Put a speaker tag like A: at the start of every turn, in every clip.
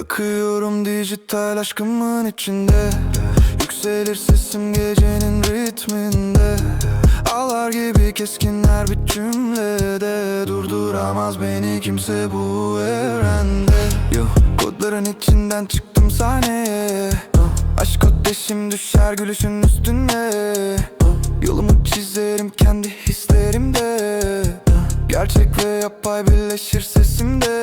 A: Akıyorum dijital aşkımın içinde. Yükselir sesim gecenin ritminde. Ağlar gibi keskinler bir cümlede. Durduramaz beni kimse bu evrende. Yo, Kodların içinden çıktım sahneye. Aşk ateşim düşer gülüşün üstüne. Yolumu çizerim kendi hislerimde. Gerçek ve birleşir sesimde.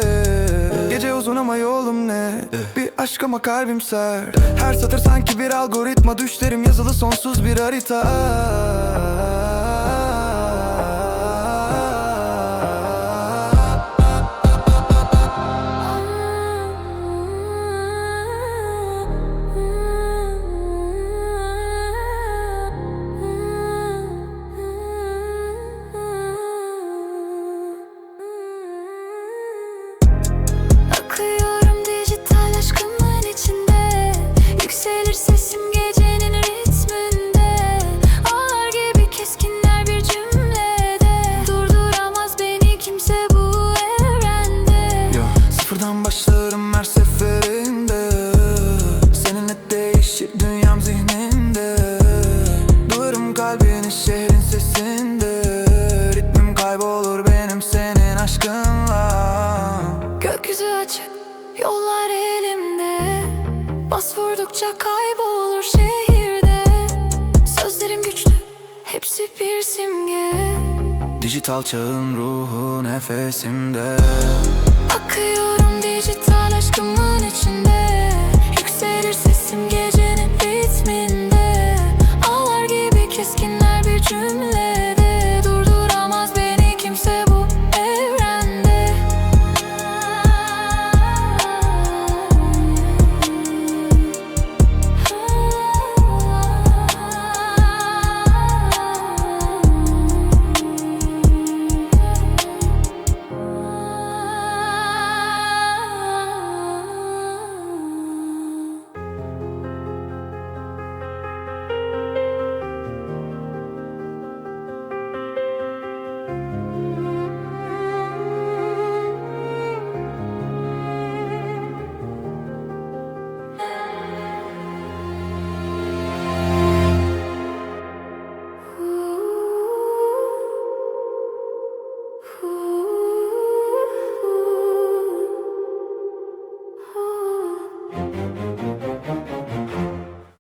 A: Gece uzun ama yolum ne? Bir aşk ama kalbim ser Her satır sanki bir algoritma. Düşlerim yazılı sonsuz bir harita şehrin sesinde Ritmim kaybolur benim senin aşkınla.
B: Gökyüzü açık, yollar elimde. Bas vurdukça kaybolur şehirde. Sözlerim güçlü, hepsi bir simge.
A: Dijital çağın ruhu nefesimde.
B: Akıyorum dijital dreamland